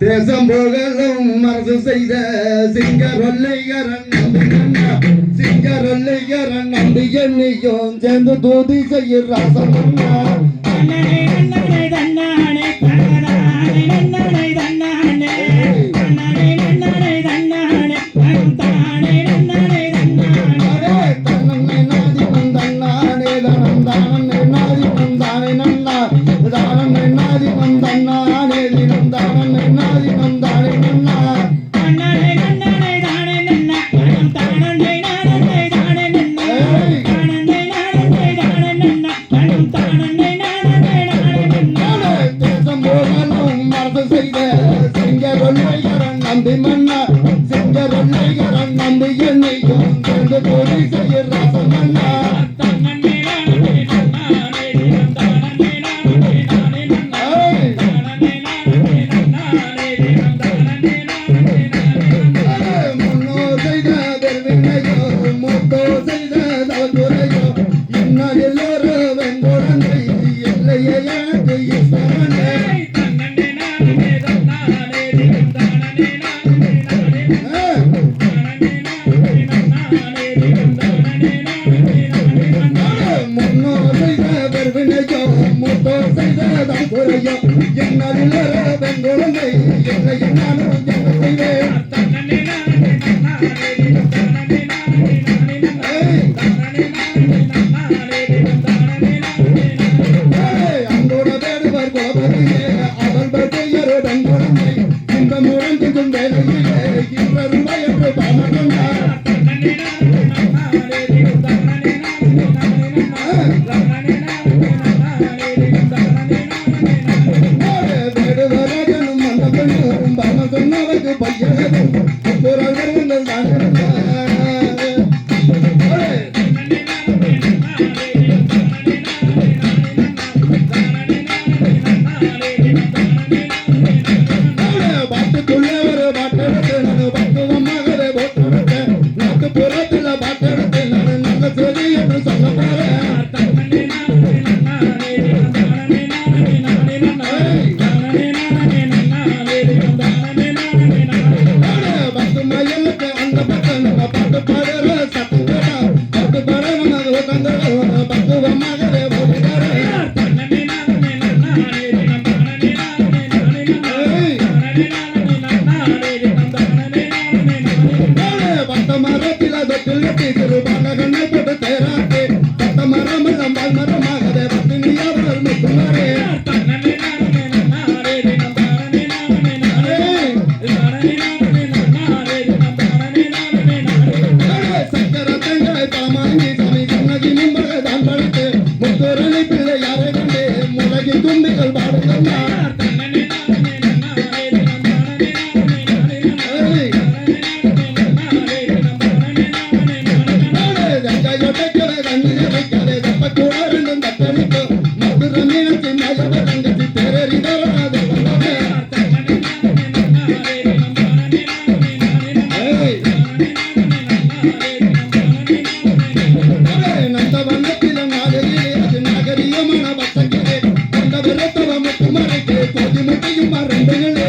தேசம் புகழும் மனசு செய்த சிங்கரொல்லைகரன் சிங்கரொல்லைகரன் நம்பி என்னையும் சேர்ந்து தூதி செய்ய ராசம் de policía y மூத்தோர் செய்ததான் குறையா என் அதிலதன் குழந்தை என்னை நானும் என்ன செய்வேன் அன்போட தேடுவர் குலபதியே அவள் பெயருடன் குழந்தை இந்த முரண்டு கொண்டே இந்த ரூபாய் என்று Gracias. கொண்டாடுங்கள் மறந்துகளே.